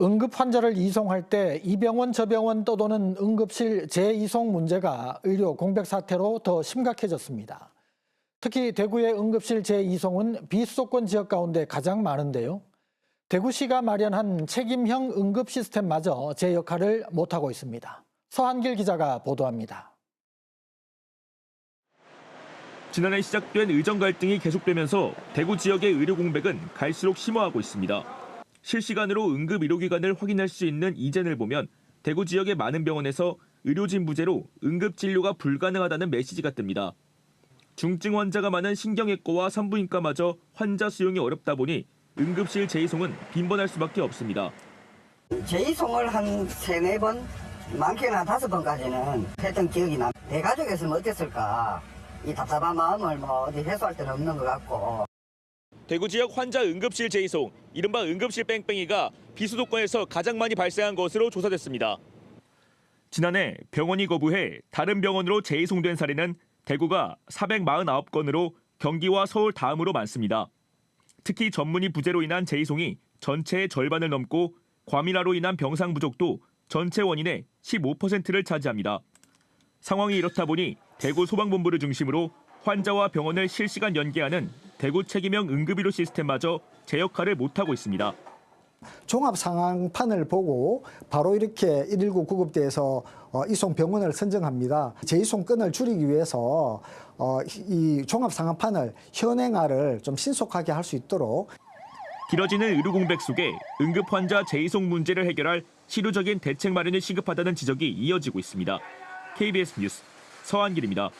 응급 환자를 이송할 때 이 병원 저 병원 떠도는 응급실 재이송 문제가 의료 공백 사태로 더 심각해졌습니다. 특히 대구의 응급실 재이송은 비수도권 지역 가운데 가장 많은데요. 대구시가 마련한 책임형 응급 시스템마저 제 역할을 못하고 있습니다. 서한길 기자가 보도합니다. 지난해 시작된 의정 갈등이 계속되면서 대구 지역의 의료 공백은 갈수록 심화하고 있습니다. 실시간으로 응급 의료기관을 확인할 수 있는 이젠을 보면 대구 지역의 많은 병원에서 의료진 부재로 응급 진료가 불가능하다는 메시지가 뜹니다. 중증 환자가 많은 신경외과와 산부인과마저 환자 수용이 어렵다 보니 응급실 재이송은 빈번할 수밖에 없습니다. 재이송을 한 세네 번, 많게는 한 다섯 번까지는 했던 기억이 나. 대가족이었으면 어땠을까. 이 답답한 마음을 뭐 어디 해소할 데는 없는 것 같고. 대구 지역 환자 응급실 재이송, 이른바 응급실 뺑뺑이가 비수도권에서 가장 많이 발생한 것으로 조사됐습니다. 지난해 병원이 거부해 다른 병원으로 재이송된 사례는 대구가 449건으로 경기와 서울 다음으로 많습니다. 특히 전문의 부재로 인한 재이송이 전체의 절반을 넘고 과밀화로 인한 병상 부족도 전체 원인의 15%를 차지합니다. 상황이 이렇다 보니 대구 소방본부를 중심으로 환자와 병원을 실시간 연계하는 대구 책임형 응급의료 시스템마저 제 역할을 못하고 있습니다. 종합 상황판을 보고 바로 이렇게 119 구급대에서 어, 이송 병원을 선정합니다. 재이송 건을 줄이기 위해서 어, 이 종합 상황판을 현행화를 좀 신속하게 할 수 있도록 길어지는 의료 공백 속에 응급 환자 재이송 문제를 해결할 실효적인 대책 마련이 시급하다는 지적이 이어지고 있습니다. KBS 뉴스 서한길입니다.